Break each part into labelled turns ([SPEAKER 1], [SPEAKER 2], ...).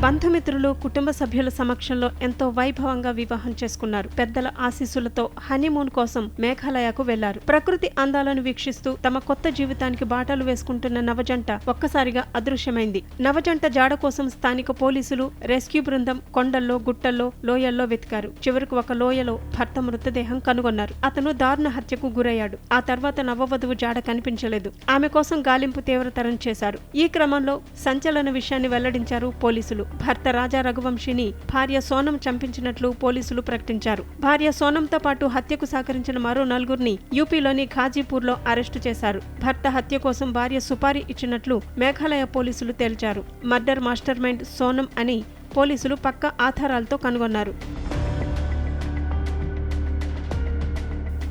[SPEAKER 1] బంధుమిత్రులు కుటుంబ సభ్యుల సమక్షంలో ఎంతో వైభవంగా వివాహం చేసుకున్నారు. పెద్దల ఆశీస్సులతో హనీమూన్ కోసం మేఘాలయకు వెళ్ళారు. ప్రకృతి అందాలను వీక్షిస్తూ తమ కొత్త జీవితానికి బాటలు వేసుకుంటున్న నవజంట ఒక్కసారిగా అదృశ్యమైంది. నవజంట జాడ కోసం స్థానిక పోలీసులు రెస్క్యూ బృందం కొండల్లో గుట్టల్లో లోయల్లో వెతికారు. చివరకు ఒక లోయలో భర్త మృతదేహం కనుగొన్నారు. అతను దారుణ హత్యకు గురయ్యాడు. ఆ తర్వాత నవవధువు జాడ కనిపించలేదు. ఆమె కోసం గాలింపు తీవ్రతరం చేశారు. ఈ క్రమంలో సంచలన విషయాన్ని వెల్లడించారు పోలీసులు. భర్త రాజా రఘువంశిని భార్య సోనం చంపించినట్లు పోలీసులు ప్రకటించారు. భార్య సోనంతో పాటు హత్యకు సహకరించిన మరో నలుగురిని యూపీలోని ఖాజీపూర్లో అరెస్టు చేశారు. భర్త హత్య కోసం భార్య సుపారీ ఇచ్చినట్లు మేఘాలయ పోలీసులు తేల్చారు. మర్డర్ మాస్టర్ మైండ్ సోనం అని పోలీసులు పక్క ఆధారాలతో కనుగొన్నారు.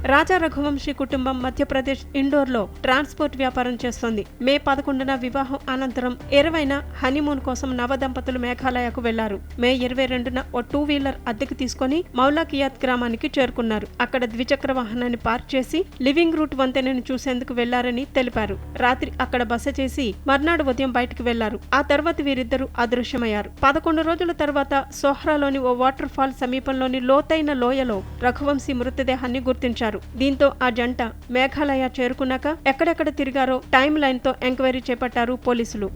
[SPEAKER 1] రాజా రఘువంశీ కుటుంబం మధ్యప్రదేశ్ ఇండోర్లో ట్రాన్స్పోర్ట్ వ్యాపారం చేస్తోంది. మే పదకొండున వివాహం అనంతరం ఇరవైన హనీమూన్ కోసం నవ దంపతులు మేఘాలయకు వెళ్ళారు. మే ఇరవై రెండున ఓ టూ వీలర్ అద్దెకు తీసుకుని మౌలాకియాత్ గ్రామానికి చేరుకున్నారు. అక్కడ ద్విచక్ర వాహనాన్ని పార్క్ చేసి లివింగ్ రూట్ వంతెనను చూసేందుకు వెళ్ళారని తెలిపారు. రాత్రి అక్కడ బస చేసి మర్నాడు ఉదయం బయటకు వెళ్ళారు. ఆ తర్వాత వీరిద్దరూ అదృశ్యమయ్యారు. పదకొండు రోజుల తర్వాత సోహ్రాలోని ఓ వాటర్ ఫాల్ సమీపంలోని లోతైన లోయలో రఘువంశీ మృతదేహాన్ని గుర్తించారు. దీంతో ఆ జంట మేఘాలయ చేరుకున్నాక ఎక్కడెక్కడ తిరిగారో టైం లైన్తో ఎంక్వైరీ చేపట్టారు పోలీసులు.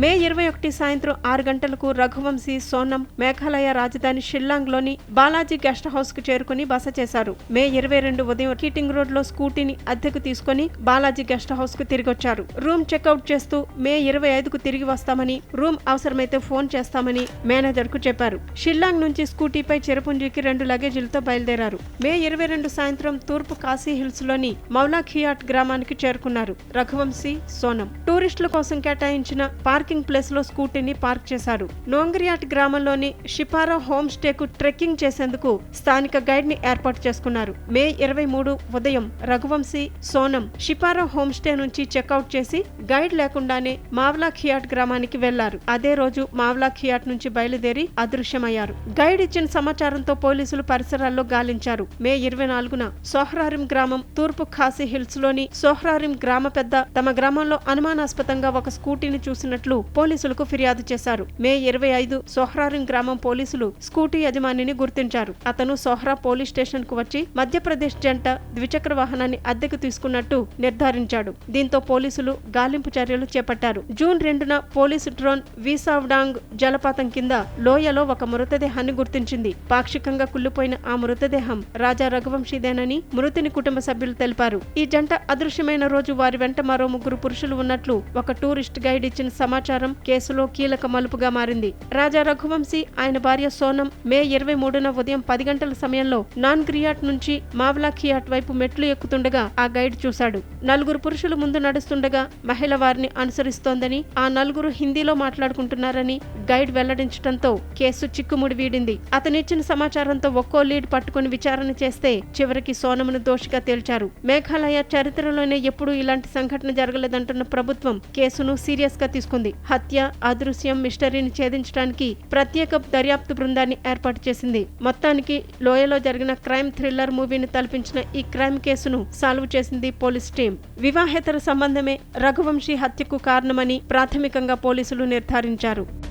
[SPEAKER 1] మే ఇరవై ఒకటి సాయంత్రం ఆరు గంటలకు రఘువంశీ సోనం మేఘాలయ రాజధాని షిల్లాంగ్లోని బాలాజీ గెస్ట్ హౌస్కు చేరుకుని బస చేశారు. మే ఇరవై రెండు ఉదయం కీటింగ్ రోడ్లో స్కూటీని అద్దెకు తీసుకుని బాలాజీ గెస్ట్ హౌస్కు తిరిగొచ్చారు. రూమ్ చెక్అవుట్ చేస్తూ మే ఇరవై ఐదుకు తిరిగి వస్తామని రూమ్ అవసరమైతే ఫోన్ చేస్తామని మేనేజర్కు చెప్పారు. షిల్లాంగ్ నుంచి స్కూటీపై చిరపుంజీకి రెండు లగేజీలతో బయలుదేరారు. మే ఇరవై రెండు సాయంత్రం తూర్పు కాశీ హిల్స్లోని మౌలాఖియాట్ గ్రామానికి చేరుకున్నారు రఘువంశీ సోనం. టూరిస్టుల కోసం కేటాయించిన పార్క్ పార్కింగ్ ప్లేస్లో స్కూటీని పార్క్ చేశారు. నోంగ్రియాట్ గ్రామంలోని షిపారా హోమ్ స్టేకు ట్రెక్కింగ్ చేసేందుకు స్థానిక గైడ్ని ఏర్పాటు చేసుకున్నారు. మే ఇరవై మూడు ఉదయం రఘువంశీ సోనం షిపారా హోమ్ స్టే నుంచి చెక్అవుట్ చేసి గైడ్ లేకుండానే మావ్లా ఖియాట్ గ్రామానికి వెళ్ళారు. అదే రోజు మావ్లా ఖియాట్ నుంచి బయలుదేరి అదృశ్యమయ్యారు. గైడ్ ఇచ్చిన సమాచారంతో పోలీసులు పరిసరాల్లో గాలించారు. మే ఇరవై నాలుగున సోహ్రారిం గ్రామం తూర్పు ఖాసీ హిల్స్లోని సోహ్రారిం గ్రామ పెద్ద తమ గ్రామంలో అనుమానాస్పదంగా ఒక స్కూటీని చూసినట్లు పోలీసులకు ఫిర్యాదు చేశారు. మే ఇరవై ఐదు సోహ్రారిం గ్రామం పోలీసులు స్కూటీ యజమానిని గుర్తించారు. అతను సోహ్రా పోలీస్ స్టేషన్కు వచ్చి మధ్యప్రదేశ్ జంట ద్విచక్ర వాహనాన్ని అద్దెకు తీసుకున్నట్టు నిర్ధారించాడు. దీంతో పోలీసులు గాలింపు చర్యలు చేపట్టారు. జూన్ రెండున పోలీసు డ్రోన్ వీసావ్డాంగ్ జలపాతం కింద లోయలో ఒక మృతదేహాన్ని గుర్తించింది. పాక్షికంగా కుళ్ళిపోయిన ఆ మృతదేహం రాజా రఘువంశీదేనని మృతిని కుటుంబ సభ్యులు తెలిపారు. ఈ జంట అదృశ్యమైన రోజు వారి వెంట మరో ముగ్గురు పురుషులు ఉన్నట్లు ఒక టూరిస్ట్ గైడ్ ఇచ్చిన సమాచారం కేసులో కీలక మలుపుగా మారింది. రాజా రఘువంశీ ఆయన భార్య సోనం మే ఇరవై మూడున ఉదయం పది గంటల సమయంలో నాన్ గ్రియాట్ నుంచి మావ్లా ఖియాట్ వైపు మెట్లు ఎక్కుతుండగా ఆ గైడ్ చూశాడు. నలుగురు పురుషులు ముందు నడుస్తుండగా మహిళ వారిని అనుసరిస్తోందని ఆ నలుగురు హిందీలో మాట్లాడుకుంటున్నారని గైడ్ వెల్లడించడంతో కేసు చిక్కుముడి వీడింది. అతనిచ్చిన సమాచారంతో ఒక్కో లీడ్ పట్టుకుని విచారణ చేస్తే చివరికి సోనమును దోషిగా తేల్చారు. మేఘాలయ చరిత్రలోనే ఎప్పుడూ ఇలాంటి సంఘటన జరగలేదంటున్న ప్రభుత్వం కేసును సీరియస్గా తీసుకుంది. హత్య అదృశ్యం మిస్టరీని ఛేదించడానికి ప్రత్యేక దర్యాప్తు బృందాన్ని ఏర్పాటు చేసింది. మొత్తానికి లోయలో జరిగిన క్రైమ్ థ్రిల్లర్ మూవీని తలపించిన ఈ క్రైమ్ కేసును సాల్వ్ చేసింది పోలీస్ టీం. వివాహేతర సంబంధమే రఘువంశీ హత్యకు కారణమని ప్రాథమికంగా పోలీసులు నిర్ధారించారు.